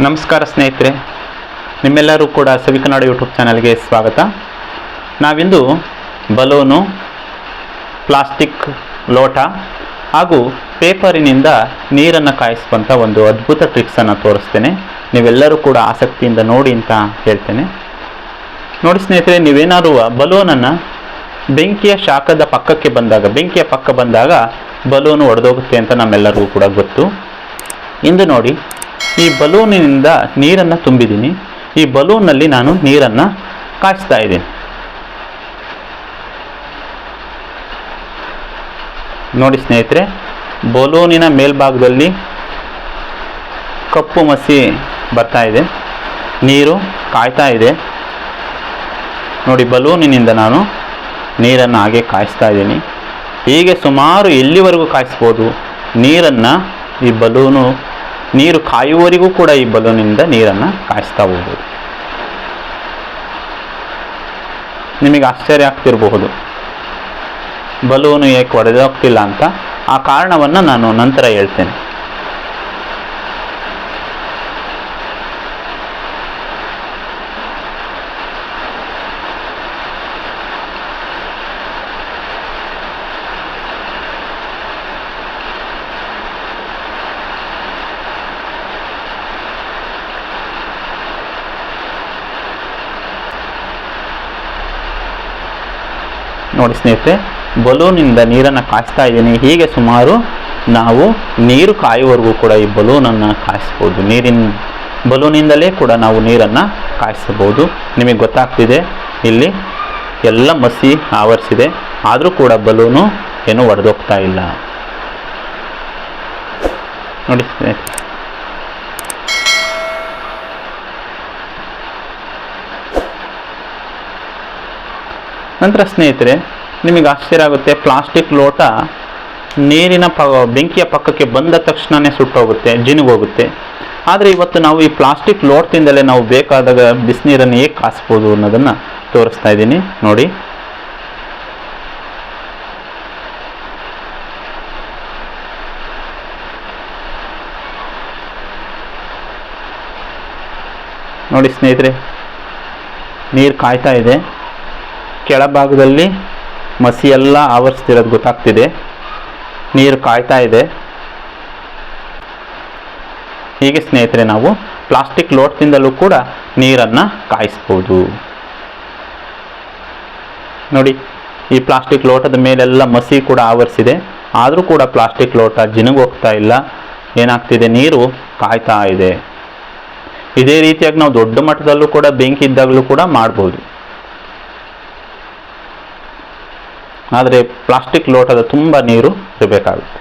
ನಮಸ್ಕಾರ ಸ್ನೇಹಿತರೆ, ನಿಮ್ಮೆಲ್ಲರೂ ಕೂಡ ಸವಿಕನಾಡು ಯೂಟ್ಯೂಬ್ ಚಾನಲ್ಗೆ ಸ್ವಾಗತ. ನಾವಿಂದು ಬಲೂನು, ಪ್ಲಾಸ್ಟಿಕ್ ಲೋಟ ಹಾಗೂ ಪೇಪರಿನಿಂದ ನೀರನ್ನು ಕಾಯಿಸುವಂಥ ಒಂದು ಅದ್ಭುತ ಟ್ರಿಕ್ಸನ್ನು ತೋರಿಸ್ತೇನೆ. ನೀವೆಲ್ಲರೂ ಕೂಡ ಆಸಕ್ತಿಯಿಂದ ನೋಡಿ ಅಂತ ಹೇಳ್ತೇನೆ. ನೋಡಿ ಸ್ನೇಹಿತರೆ, ನೀವೇನಾದರೂ ಬಲೂನನ್ನು ಬೆಂಕಿಯ ಶಾಖದ ಪಕ್ಕಕ್ಕೆ ಬಂದಾಗ, ಬೆಂಕಿಯ ಪಕ್ಕ ಬಂದಾಗ ಬಲೂನು ಒಡೆದೋಗುತ್ತೆ ಅಂತ ನಮ್ಮೆಲ್ಲರಿಗೂ ಕೂಡ ಗೊತ್ತು. ಇಂದು ನೋಡಿ ಈ ಬಲೂನಿನಿಂದ ನೀರನ್ನು ತುಂಬಿದ್ದೀನಿ. ಈ ಬಲೂನಲ್ಲಿ ನಾನು ನೀರನ್ನು ಕಾಯಿಸ್ತಾ ಇದ್ದೀನಿ. ನೋಡಿ ಸ್ನೇಹಿತರೆ, ಬಲೂನಿನ ಮೇಲ್ಭಾಗದಲ್ಲಿ ಕಪ್ಪು ಮಸಿ ಬರ್ತಾ ಇದೆ. ನೀರು ಕಾಯ್ತಾ ಇದೆ. ನೋಡಿ ಬಲೂನಿನಿಂದ ನಾನು ನೀರನ್ನು ಹಾಗೆ ಕಾಯಿಸ್ತಾ ಇದ್ದೀನಿ. ಹೀಗೆ ಸುಮಾರು ಎಲ್ಲಿವರೆಗೂ ಕಾಯಿಸ್ಬೋದು. ನೀರನ್ನು ಈ ಬಲೂನು ನೀರು ಕಾಯುವವರಿಗೂ ಕೂಡ ಈ ಬಲೂನಿಂದ ನೀರನ್ನು ಕಾಯಿಸ್ತಾ ಹೋಗ್ಬೋದು ನಿಮಗೆ ಆಶ್ಚರ್ಯ ಆಗ್ತಿರಬಹುದು. ಬಲೂನು ಏಕೆ ಒಡೆದೋಗ್ತಿಲ್ಲ ಅಂತ ಆ ಕಾರಣವನ್ನು ನಾನು ನಂತರ ಹೇಳ್ತೇನೆ. ನೋಡಿ ಸ್ನೇಹಿತರೆ, ಬಲೂನಿಂದ ನೀರನ್ನು ಕಾಯಿಸ್ತಾ ಇದ್ದೀನಿ. ಹೀಗೆ ಸುಮಾರು ನಾವು ನೀರು ಕಾಯುವವರೆಗೂ ಕೂಡ ಈ ಬಲೂನನ್ನು ಕಾಯಿಸ್ಬೋದು. ನೀರಿನ, ಬಲೂನಿಂದಲೇ ಕೂಡ ನಾವು ನೀರನ್ನು ಕಾಯಿಸಬಹುದು ನಿಮಗೆ ಗೊತ್ತಾಗ್ತಿದೆ, ಇಲ್ಲಿ ಎಲ್ಲ ಮಸಿ ಆವರಿಸಿದೆ. ಆದರೂ ಕೂಡ ಬಲೂನು ಏನು ಒಡೆದೋಗ್ತಾ ಇಲ್ಲ. ನೋಡಿ ನಂತರ ಸ್ನೇಹಿತರೆ, ನಿಮಗೆ ಆಶ್ಚರ್ಯ ಆಗುತ್ತೆ, ಪ್ಲಾಸ್ಟಿಕ್ ಲೋಟ ನೀರಿನ ಪ, ಬೆಂಕಿಯ ಪಕ್ಕಕ್ಕೆ ಬಂದ ತಕ್ಷಣವೇ ಸುಟ್ಟೋಗುತ್ತೆ, ಜಿನುಗೋಗುತ್ತೆ. ಆದರೆ ಇವತ್ತು ನಾವು ಈ ಪ್ಲಾಸ್ಟಿಕ್ ಲೋಟದಿಂದಲೇ ನಾವು ಬೇಕಾದಾಗ ಬಿಸಿನೀರನ್ನು ಹೇಗೆ ಕಾಸ್ಬೋದು ಅನ್ನೋದನ್ನು ತೋರಿಸ್ತಾ ಇದ್ದೀನಿ. ನೋಡಿ. ನೋಡಿ ಸ್ನೇಹಿತರೆ, ನೀರು ಕಾಯ್ತಾ ಇದೆ. ಕೆಳಭಾಗದಲ್ಲಿ ಮಸಿ ಎಲ್ಲ ಆವರಿಸ್ತಿರೋದು ಗೊತ್ತಾಗ್ತಿದೆ. ನೀರು ಕಾಯ್ತಾ ಇದೆ. ಹೀಗೆ ಸ್ನೇಹಿತರೆ, ನಾವು ಪ್ಲಾಸ್ಟಿಕ್ ಲೋಟದಿಂದಲೂ ಕೂಡ ನೀರನ್ನು ಕಾಯಿಸ್ಬೋದು. ನೋಡಿ, ಈ ಪ್ಲಾಸ್ಟಿಕ್ ಲೋಟದ ಮೇಲೆಲ್ಲ ಮಸಿ ಕೂಡ ಆವರಿಸಿದೆ. ಆದರೂ ಕೂಡ ಪ್ಲಾಸ್ಟಿಕ್ ಲೋಟ ಜಿನುಗೋಗ್ತಾ ಇಲ್ಲ. ಏನಾಗ್ತಿದೆ? ನೀರು ಕಾಯ್ತಾ ಇದೆ. ಇದೇ ರೀತಿಯಾಗಿ ನಾವು ದೊಡ್ಡ ಮಟ್ಟದಲ್ಲೂ ಕೂಡ ಬೆಂಕಿ ಇದ್ದಾಗಲೂ ಕೂಡ ಮಾಡ್ಬೋದು. ಆದರೆ ಪ್ಲಾಸ್ಟಿಕ್ ಲೋಟದ ತುಂಬ ನೀರು ಇರಬೇಕಾಗುತ್ತೆ.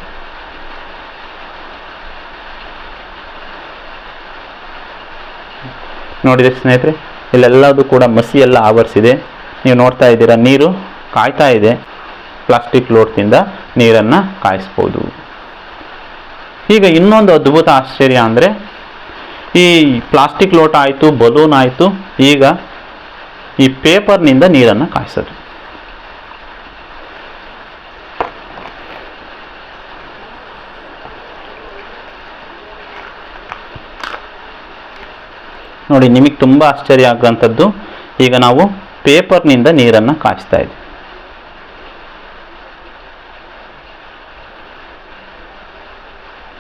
ನೋಡಿದರೆ ಸ್ನೇಹಿತರೆ, ಇಲ್ಲೆಲ್ಲದೂ ಕೂಡ ಮಸಿ ಎಲ್ಲ ಆವರಿಸಿದೆ. ನೀವು ನೋಡ್ತಾ ಇದ್ದೀರಾ, ನೀರು ಕಾಯ್ತಾ ಇದೆ. ಪ್ಲಾಸ್ಟಿಕ್ ಲೋಟದಿಂದ ನೀರನ್ನು ಕಾಯಿಸ್ಬೋದು. ಈಗ ಇನ್ನೊಂದು ಅದ್ಭುತ ಆಶ್ಚರ್ಯ ಅಂದರೆ, ಈ ಪ್ಲಾಸ್ಟಿಕ್ ಲೋಟ ಆಯಿತು, ಬಲೂನ್ ಆಯಿತು, ಈಗ ಈ ಪೇಪರ್ನಿಂದ ನೀರನ್ನು ಕಾಯಿಸೋದು. ನೋಡಿ, ನಿಮಗೆ ತುಂಬ ಆಶ್ಚರ್ಯ ಆಗುವಂಥದ್ದು ಈಗ ನಾವು ಪೇಪರ್ನಿಂದ ನೀರನ್ನು ಕಾಯಿಸ್ತಾ ಇದ್ದೀವಿ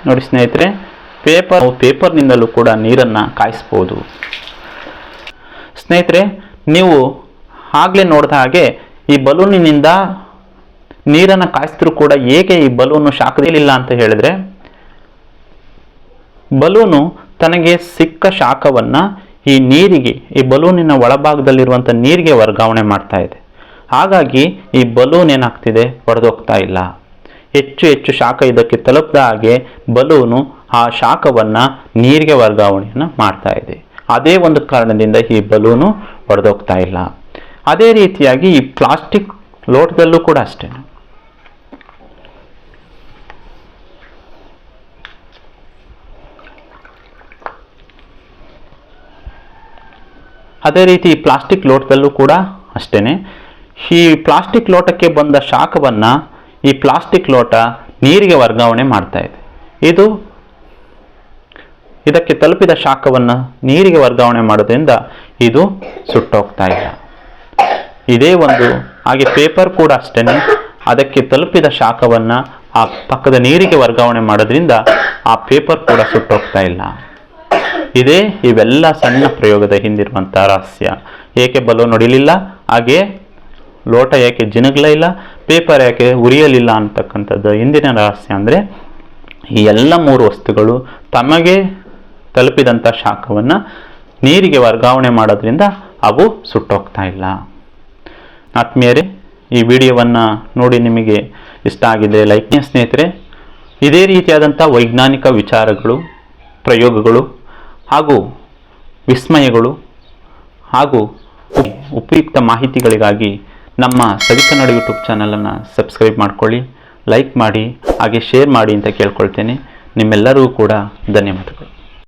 ನೋಡಿ ಸ್ನೇಹಿತರೆ, ಪೇಪರ್ ಪೇಪರ್ನಿಂದಲೂ ಕೂಡ ನೀರನ್ನು ಕಾಯಿಸ್ಬೋದು. ಸ್ನೇಹಿತರೆ, ನೀವು ಆಗಲೇ ನೋಡಿದ ಹಾಗೆ ಈ ಬಲೂನಿನಿಂದ ನೀರನ್ನು ಕಾಯಿಸಿದ್ರು ಕೂಡ ಹೇಗೆ ಈ ಬಲೂನು ಶಾಖದಲ್ಲಿಲ್ಲ ಅಂತ ಹೇಳಿದ್ರೆ, ಬಲೂನು ತನಗೆ ಸಿಕ್ಕ ಶಾಖವನ್ನು ಈ ನೀರಿಗೆ, ಈ ಬಲೂನಿನ ಒಳಭಾಗದಲ್ಲಿರುವಂಥ ನೀರಿಗೆ ವರ್ಗಾವಣೆ ಮಾಡ್ತಾ ಇದೆ. ಹಾಗಾಗಿ ಈ ಬಲೂನ್ ಏನಾಗ್ತಿದೆ? ಒಡೆದೋಗ್ತಾ ಇಲ್ಲ. ಹೆಚ್ಚು ಹೆಚ್ಚು ಶಾಖ ಇದಕ್ಕೆ ತಲುಪದ ಹಾಗೆ ಬಲೂನು ಆ ಶಾಖವನ್ನು ನೀರಿಗೆ ವರ್ಗಾವಣೆಯನ್ನು ಮಾಡ್ತಾ ಇದೆ. ಅದೇ ಒಂದು ಕಾರಣದಿಂದ ಈ ಬಲೂನು ಒಡೆದೋಗ್ತಾ ಇಲ್ಲ. ಅದೇ ರೀತಿಯಾಗಿ ಈ ಪ್ಲಾಸ್ಟಿಕ್ ಲೋಟದಲ್ಲೂ ಕೂಡ ಅಷ್ಟೇ ಅದೇ ರೀತಿ ಈ ಪ್ಲಾಸ್ಟಿಕ್ ಲೋಟದಲ್ಲೂ ಕೂಡ ಅಷ್ಟೇ ಈ ಪ್ಲಾಸ್ಟಿಕ್ ಲೋಟಕ್ಕೆ ಬಂದ ಶಾಖವನ್ನು ಈ ಪ್ಲಾಸ್ಟಿಕ್ ಲೋಟ ನೀರಿಗೆ ವರ್ಗಾವಣೆ ಮಾಡ್ತಾ ಇದೆ. ಇದು ಇದಕ್ಕೆ ತಲುಪಿದ ಶಾಖವನ್ನು ನೀರಿಗೆ ವರ್ಗಾವಣೆ ಮಾಡೋದ್ರಿಂದ ಇದು ಸುಟ್ಟೋಗ್ತಾ ಇಲ್ಲ ಇದೇ ಒಂದು ಹಾಗೆ ಪೇಪರ್ ಕೂಡ ಅಷ್ಟೇ ಅದಕ್ಕೆ ತಲುಪಿದ ಶಾಖವನ್ನು ಆ ಪಕ್ಕದ ನೀರಿಗೆ ವರ್ಗಾವಣೆ ಮಾಡೋದ್ರಿಂದ ಆ ಪೇಪರ್ ಕೂಡ ಸುಟ್ಟೋಗ್ತಾ ಇಲ್ಲ. ಇದೇ ಇವೆಲ್ಲ ಸಣ್ಣ ಪ್ರಯೋಗದ ಹಿಂದಿರುವಂಥ ರಹಸ್ಯ. ಏಕೆ ಬಲೂನ್ ಹೊಡಿಲಿಲ್ಲ ಹಾಗೆ ಲೋಟ ಯಾಕೆ ಜಿನಗ್ಲೇ ಇಲ್ಲ? ಪೇಪರ್ ಯಾಕೆ ಉರಿಯಲಿಲ್ಲ ಅಂತಕ್ಕಂಥದ್ದು ಹಿಂದಿನ ರಹಸ್ಯ ಅಂದರೆ ಈ ಎಲ್ಲ ಮೂರು ವಸ್ತುಗಳು ತಮಗೆ ತಲುಪಿದಂಥ ಶಾಖವನ್ನು ನೀರಿಗೆ ವರ್ಗಾವಣೆ ಮಾಡೋದ್ರಿಂದ ಅವು ಸುಟ್ಟೋಗ್ತಾ ಇಲ್ಲ. ಆತ್ಮೀಯರೇ, ಈ ವಿಡಿಯೋವನ್ನು ನೋಡಿ ನಿಮಗೆ ಇಷ್ಟ ಆಗಿದೆ ಲೈಕ್ನೇ ಸ್ನೇಹಿತರೆ, ಇದೇ ರೀತಿಯಾದಂಥ ವೈಜ್ಞಾನಿಕ ವಿಚಾರಗಳು, ಪ್ರಯೋಗಗಳು ಹಾಗೂ ವಿಸ್ಮಯಗಳು ಹಾಗೂ ಉಪಯುಕ್ತ ಮಾಹಿತಿಗಳಿಗಾಗಿ ನಮ್ಮ ಸವಿಕನ್ನಡ ಯೂಟ್ಯೂಬ್ ಚಾನಲನ್ನು ಸಬ್ಸ್ಕ್ರೈಬ್ ಮಾಡ್ಕೊಳ್ಳಿ, ಲೈಕ್ ಮಾಡಿ, ಹಾಗೆ ಶೇರ್ ಮಾಡಿ ಅಂತ ಕೇಳ್ಕೊಳ್ತೇನೆ. ನಿಮ್ಮೆಲ್ಲರಿಗೂ ಕೂಡ ಧನ್ಯವಾದಗಳು.